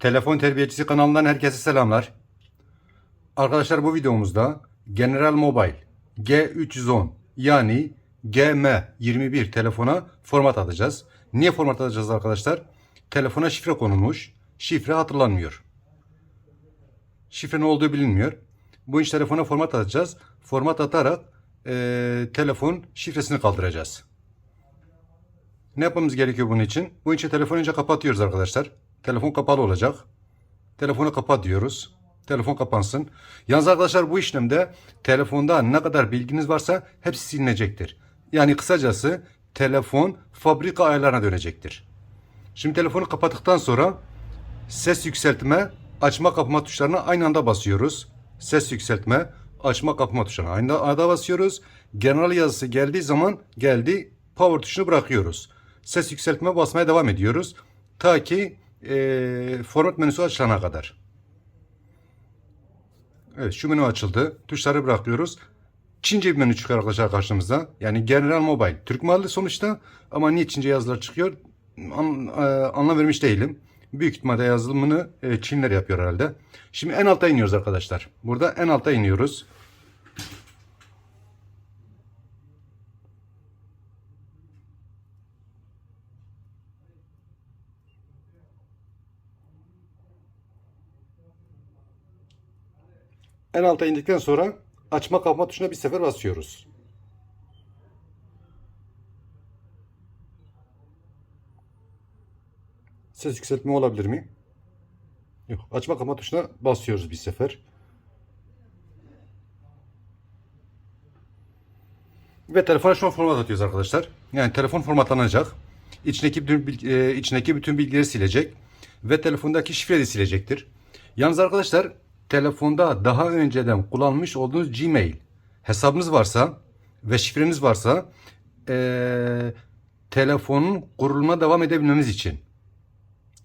Telefon Terbiyecisi kanalından herkese selamlar. Arkadaşlar bu videomuzda General Mobile G310 yani GM21 telefona format atacağız. Niye format atacağız arkadaşlar? Telefona şifre konulmuş. Şifre hatırlanmıyor. Şifre ne olduğu bilinmiyor. Bu iş telefona format atacağız. Format atarak eee, telefon şifresini kaldıracağız. Ne yapmamız gerekiyor bunun için? Bu için telefonu önce kapatıyoruz arkadaşlar. Telefon kapalı olacak. Telefonu kapat diyoruz. Telefon kapansın. Yalnız arkadaşlar bu işlemde telefonda ne kadar bilginiz varsa hepsi silinecektir. Yani kısacası telefon fabrika ayarlarına dönecektir. Şimdi telefonu kapattıktan sonra ses yükseltme, açma kapama tuşlarına aynı anda basıyoruz. Ses yükseltme, açma kapama tuşlarına aynı anda basıyoruz. Genel yazısı geldiği zaman geldi power tuşunu bırakıyoruz. Ses yükseltme basmaya devam ediyoruz. Ta ki eee, format menüsü açılana kadar. Evet şu menü açıldı. Tuşları bırakıyoruz. Çince bir menü çıkıyor arkadaşlar karşımıza. Yani General Mobile. Türk malı sonuçta ama niye Çince yazılar çıkıyor an, e, anlam vermiş değilim. Büyük ihtimalle yazılımını e, Çinler yapıyor herhalde. Şimdi en alta iniyoruz arkadaşlar. Burada en alta iniyoruz. En alta indikten sonra açma kapama tuşuna bir sefer basıyoruz. Ses yükseltme olabilir mi? Yok. Açma kapama tuşuna basıyoruz bir sefer. Ve telefona şu format atıyoruz arkadaşlar. Yani telefon formatlanacak. İçindeki bütün, bil- e, içindeki bütün bilgileri silecek. Ve telefondaki şifre de silecektir. Yalnız arkadaşlar telefonda daha önceden kullanmış olduğunuz Gmail hesabınız varsa ve şifreniz varsa e, telefonun kuruluma devam edebilmemiz için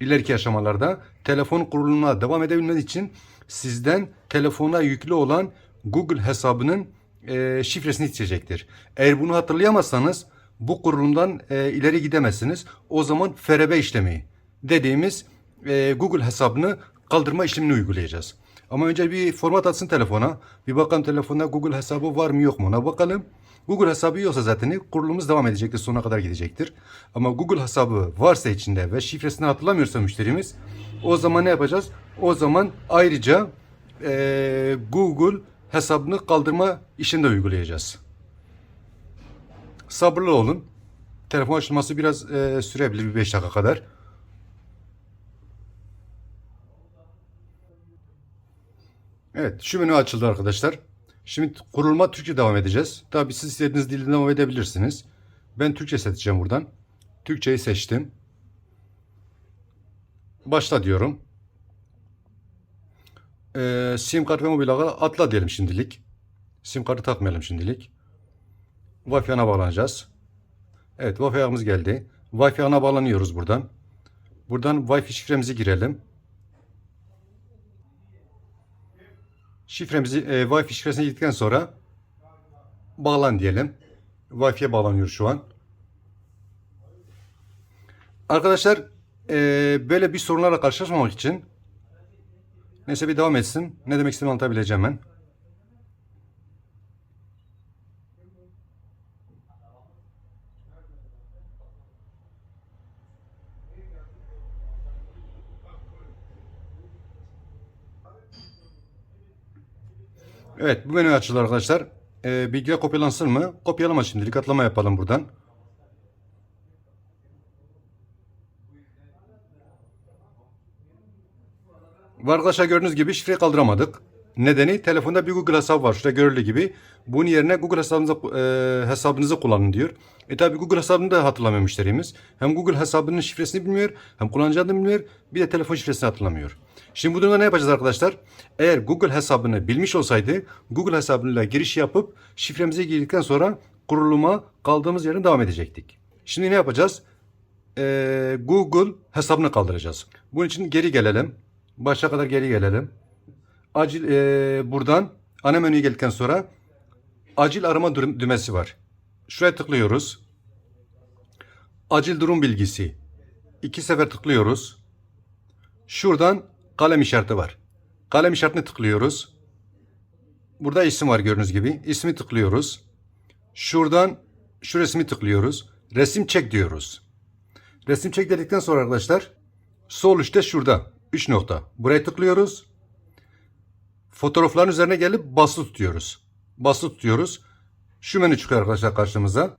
ileriki aşamalarda telefon kurulumuna devam edebilmeniz için sizden telefona yüklü olan Google hesabının e, şifresini isteyecektir. Eğer bunu hatırlayamazsanız bu kurulumdan e, ileri gidemezsiniz. O zaman FRB işlemi dediğimiz e, Google hesabını kaldırma işlemini uygulayacağız. Ama önce bir format atsın telefona. Bir bakalım telefonda Google hesabı var mı yok mu ona bakalım. Google hesabı yoksa zaten kurulumumuz devam edecektir. Sonuna kadar gidecektir. Ama Google hesabı varsa içinde ve şifresini hatırlamıyorsa müşterimiz o zaman ne yapacağız? O zaman ayrıca eee, Google hesabını kaldırma işini de uygulayacağız. Sabırlı olun. Telefon açılması biraz eee, sürebilir bir 5 dakika kadar. Evet şu menü açıldı arkadaşlar. Şimdi kurulma Türkçe devam edeceğiz. Tabi siz istediğiniz dilde devam edebilirsiniz. Ben Türkçe seçeceğim buradan. Türkçeyi seçtim. Başla diyorum. Ee, sim kart ve mobil ağı atla diyelim şimdilik. Sim kartı takmayalım şimdilik. Wi-Fi ana bağlanacağız. Evet Wi-Fi ağımız geldi. Wi-Fi ana bağlanıyoruz buradan. Buradan Wi-Fi şifremizi girelim. Şifremizi, e, Wi-Fi şifresine girdikten sonra bağlan diyelim. Wi-Fi'ye bağlanıyor şu an. Arkadaşlar e, böyle bir sorunlarla karşılaşmamak için neyse bir devam etsin. Ne demek istediğimi anlatabileceğim ben. Evet bu menü açıldı arkadaşlar. Ee, bilgiler kopyalansın mı? Kopyalama şimdilik atlama yapalım buradan. Arkadaşlar gördüğünüz gibi şifreyi kaldıramadık. Nedeni telefonda bir Google hesabı var. Şurada görüldüğü gibi. Bunun yerine Google hesabınızı, e, hesabınızı kullanın diyor. E tabi Google hesabını da hatırlamıyor müşterimiz. Hem Google hesabının şifresini bilmiyor. Hem kullanıcı adını bilmiyor. Bir de telefon şifresini hatırlamıyor. Şimdi bu durumda ne yapacağız arkadaşlar? Eğer Google hesabını bilmiş olsaydı Google hesabıyla giriş yapıp şifremizi girdikten sonra kuruluma kaldığımız yerden devam edecektik. Şimdi ne yapacağız? Ee, Google hesabını kaldıracağız. Bunun için geri gelelim. Başa kadar geri gelelim. Acil ee, buradan ana menüye geldikten sonra acil arama dü- düğmesi var. Şuraya tıklıyoruz. Acil durum bilgisi. İki sefer tıklıyoruz. Şuradan kalem işareti var. Kalem işaretine tıklıyoruz. Burada isim var gördüğünüz gibi. İsmi tıklıyoruz. Şuradan şu resmi tıklıyoruz. Resim çek diyoruz. Resim çek dedikten sonra arkadaşlar sol üstte şurada 3 nokta. Buraya tıklıyoruz. Fotoğrafların üzerine gelip basılı tutuyoruz. Basılı tutuyoruz. Şu menü çıkıyor arkadaşlar karşımıza.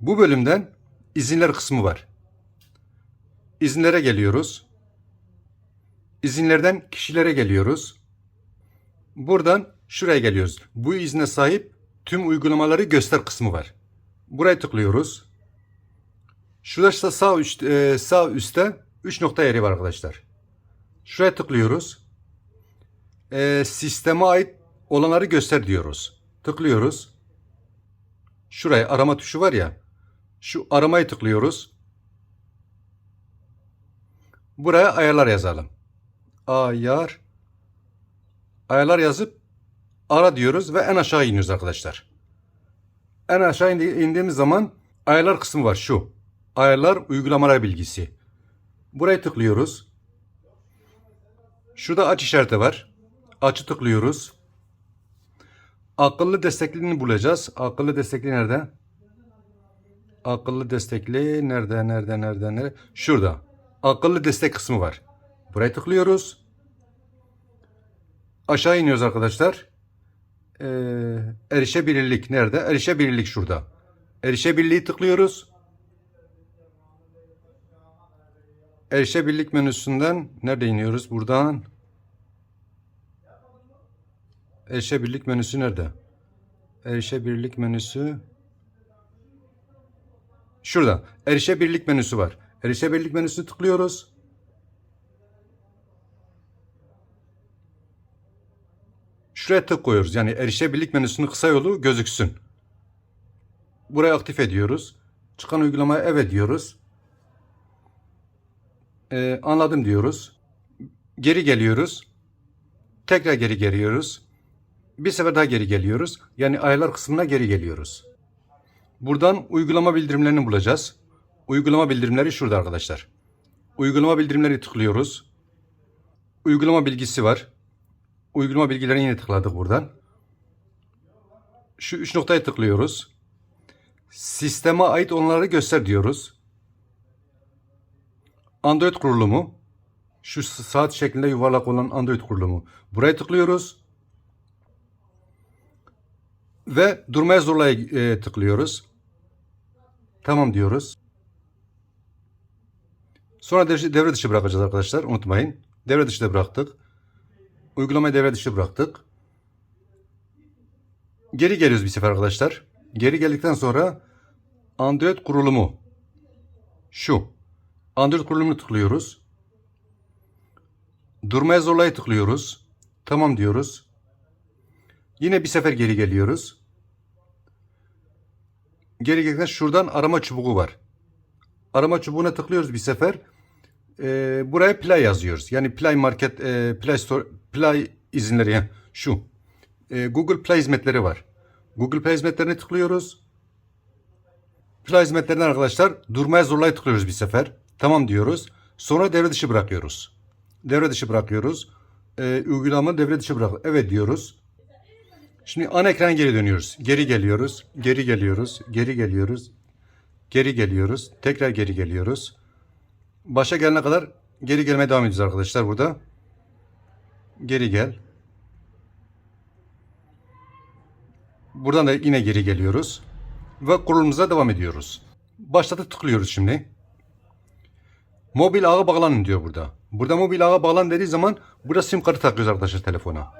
Bu bölümden izinler kısmı var. İzinlere geliyoruz. İzinlerden kişilere geliyoruz. Buradan şuraya geliyoruz. Bu izne sahip tüm uygulamaları göster kısmı var. Buraya tıklıyoruz. Şurada sağ üst, e, sağ üstte 3 nokta yeri var arkadaşlar. Şuraya tıklıyoruz. E, sisteme ait olanları göster diyoruz. Tıklıyoruz. Şuraya arama tuşu var ya. Şu aramayı tıklıyoruz. Buraya ayarlar yazalım. Ayar. Ayarlar yazıp ara diyoruz ve en aşağı iniyoruz arkadaşlar. En aşağı indi- indiğimiz zaman ayarlar kısmı var şu. Ayarlar uygulamalar bilgisi. Buraya tıklıyoruz. Şurada aç işareti var. Açı tıklıyoruz. Akıllı destekliğini bulacağız. Akıllı destekli nerede? Akıllı destekli nerede, nerede, nerede, nerede? Şurada. Akıllı destek kısmı var. Buraya tıklıyoruz. Aşağı iniyoruz arkadaşlar. Ee, erişebilirlik nerede? Erişebilirlik şurada. Erişebilirliği tıklıyoruz. Erişebilirlik menüsünden nerede iniyoruz? Buradan. Erişebilirlik menüsü nerede? Erişebilirlik menüsü şurada. Erişebilirlik menüsü var. Erişebilirlik menüsünü tıklıyoruz. Şuraya tık koyuyoruz. Yani erişebilirlik menüsünün kısa yolu gözüksün. Burayı aktif ediyoruz. Çıkan uygulamaya evet diyoruz. Ee, anladım diyoruz. Geri geliyoruz. Tekrar geri geliyoruz. Bir sefer daha geri geliyoruz. Yani ayarlar kısmına geri geliyoruz. Buradan uygulama bildirimlerini bulacağız. Uygulama bildirimleri şurada arkadaşlar. Uygulama bildirimleri tıklıyoruz. Uygulama bilgisi var. Uygulama bilgilerini yine tıkladık buradan. Şu üç noktaya tıklıyoruz. Sisteme ait olanları göster diyoruz. Android kurulumu. Şu saat şeklinde yuvarlak olan Android kurulumu. Buraya tıklıyoruz. Ve durmaya zorlaya e, tıklıyoruz. Tamam diyoruz. Sonra devre, dışı bırakacağız arkadaşlar. Unutmayın. Devre dışı bıraktık. Uygulamayı devre dışı bıraktık. Geri geliyoruz bir sefer arkadaşlar. Geri geldikten sonra Android kurulumu. Şu. Android kurulumunu tıklıyoruz. Durmaya zorlaya tıklıyoruz. Tamam diyoruz. Yine bir sefer geri geliyoruz. Geri gelirken şuradan arama çubuğu var. Arama çubuğuna tıklıyoruz bir sefer. Ee, buraya Play yazıyoruz. Yani Play Market, e, Play Store, Play izinleri yani şu. Ee, Google Play hizmetleri var. Google Play hizmetlerine tıklıyoruz. Play hizmetlerinden arkadaşlar durmaya zorlaya tıklıyoruz bir sefer. Tamam diyoruz. Sonra devre dışı bırakıyoruz. Devre dışı bırakıyoruz. Ee, uygulama devre dışı bırak. Evet diyoruz. Şimdi ana ekrana geri dönüyoruz. Geri geliyoruz. Geri geliyoruz. Geri geliyoruz. Geri geliyoruz. Tekrar geri geliyoruz. Başa gelene kadar geri gelmeye devam ediyoruz arkadaşlar burada. Geri gel. Buradan da yine geri geliyoruz. Ve kurulumuza devam ediyoruz. Başlatı tıklıyoruz şimdi. Mobil ağa bağlanın diyor burada. Burada mobil ağa bağlan dediği zaman burada sim kartı takıyoruz arkadaşlar telefona.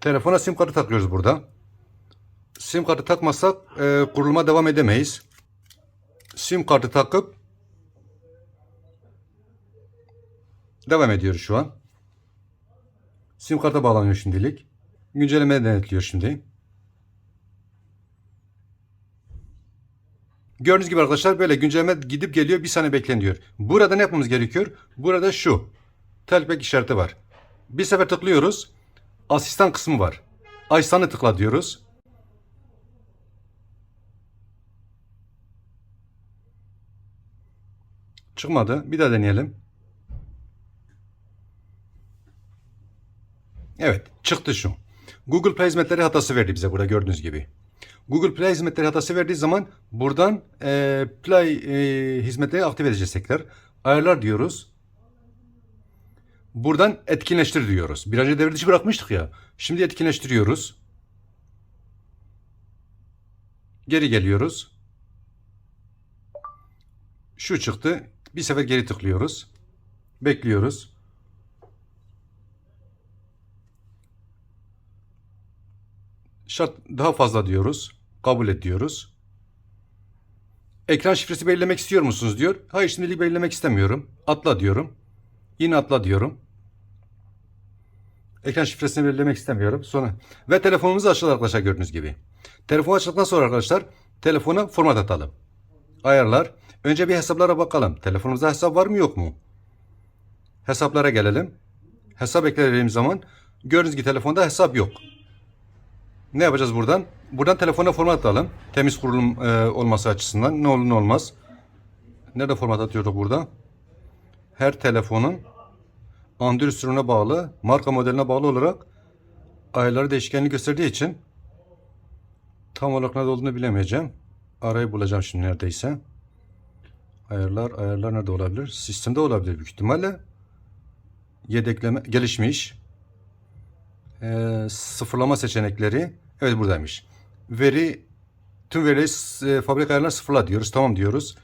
Telefona sim kartı takıyoruz burada. Sim kartı takmazsak e, kuruluma devam edemeyiz. Sim kartı takıp devam ediyoruz şu an. Sim karta bağlanıyor şimdilik. Güncelleme denetliyor şimdi. Gördüğünüz gibi arkadaşlar böyle güncelleme gidip geliyor bir saniye bekleyin diyor. Burada ne yapmamız gerekiyor? Burada şu. Telpek işareti var. Bir sefer tıklıyoruz. Asistan kısmı var. Asistanı tıkla diyoruz. Çıkmadı. Bir daha deneyelim. Evet çıktı şu. Google Play hizmetleri hatası verdi bize burada gördüğünüz gibi. Google Play hizmetleri hatası verdiği zaman buradan e, Play e, hizmetleri aktif edeceğiz tekrar. Ayarlar diyoruz. Buradan etkinleştir diyoruz. Bir önce devre dışı bırakmıştık ya. Şimdi etkinleştiriyoruz. Geri geliyoruz. Şu çıktı. Bir sefer geri tıklıyoruz. Bekliyoruz. Şart daha fazla diyoruz. Kabul ediyoruz. Ekran şifresi belirlemek istiyor musunuz diyor. Hayır şimdilik belirlemek istemiyorum. Atla diyorum. Yine atla diyorum. Ekran şifresini belirlemek istemiyorum. Sonra ve telefonumuzu açıldı arkadaşlar gördüğünüz gibi. Telefon açıldıktan sonra arkadaşlar telefona format atalım. Ayarlar. Önce bir hesaplara bakalım. Telefonumuzda hesap var mı yok mu? Hesaplara gelelim. Hesap eklediğimiz zaman gördüğünüz gibi telefonda hesap yok. Ne yapacağız buradan? Buradan telefona format atalım. Temiz kurulum e, olması açısından ne olur ne olmaz. Nerede format atıyorduk burada? Her telefonun Android sürümüne bağlı, marka modeline bağlı olarak ayarları değişkenli gösterdiği için tam olarak nerede olduğunu bilemeyeceğim. Arayı bulacağım şimdi neredeyse. Ayarlar, ayarlar nerede olabilir? Sistemde olabilir büyük ihtimalle. Yedekleme gelişmiş. Ee, sıfırlama seçenekleri. Evet buradaymış. Veri tüm verileri e, fabrika ayarlarına sıfırla diyoruz. Tamam diyoruz.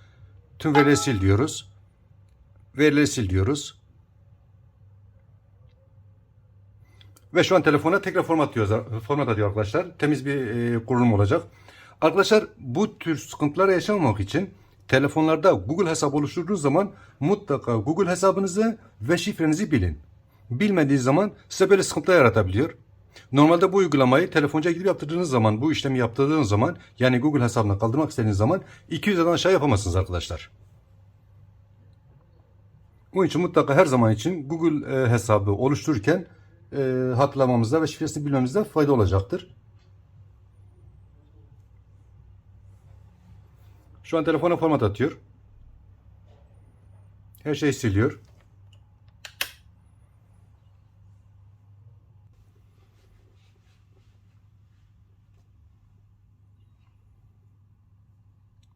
Tüm verileri sil diyoruz. Verileri sil diyoruz. Ve şu an telefona tekrar format diyoruz, format atıyor arkadaşlar. Temiz bir e, kurulum olacak. Arkadaşlar bu tür sıkıntıları yaşamamak için telefonlarda Google hesap oluşturduğunuz zaman mutlaka Google hesabınızı ve şifrenizi bilin. Bilmediğiniz zaman size böyle sıkıntılar yaratabiliyor. Normalde bu uygulamayı telefoncuya gidip yaptırdığınız zaman, bu işlemi yaptırdığınız zaman yani Google hesabına kaldırmak istediğiniz zaman 200'den aşağı yapamazsınız arkadaşlar. Bunun için mutlaka her zaman için Google e, hesabı oluştururken e, hatırlamamızda ve şifresini bilmemizde fayda olacaktır. Şu an telefona format atıyor. Her şeyi siliyor.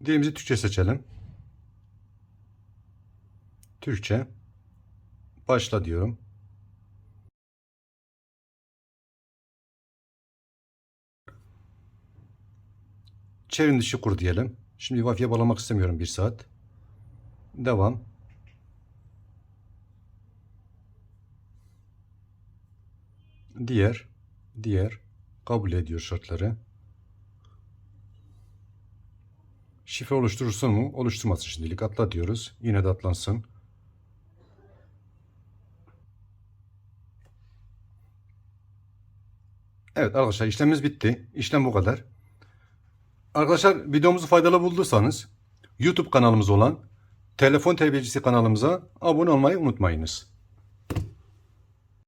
Dilimizi Türkçe seçelim. Türkçe. Başla diyorum. Çevrim dışı kur diyelim. Şimdi Wi-Fi'ye bağlamak istemiyorum bir saat. Devam. Diğer. Diğer. Kabul ediyor şartları. Şifre oluşturursun mu? Oluşturmasın şimdilik. Atla diyoruz. Yine de atlansın. Evet arkadaşlar işlemimiz bitti. İşlem bu kadar. Arkadaşlar videomuzu faydalı bulduysanız YouTube kanalımız olan Telefon Terbiyecisi kanalımıza abone olmayı unutmayınız.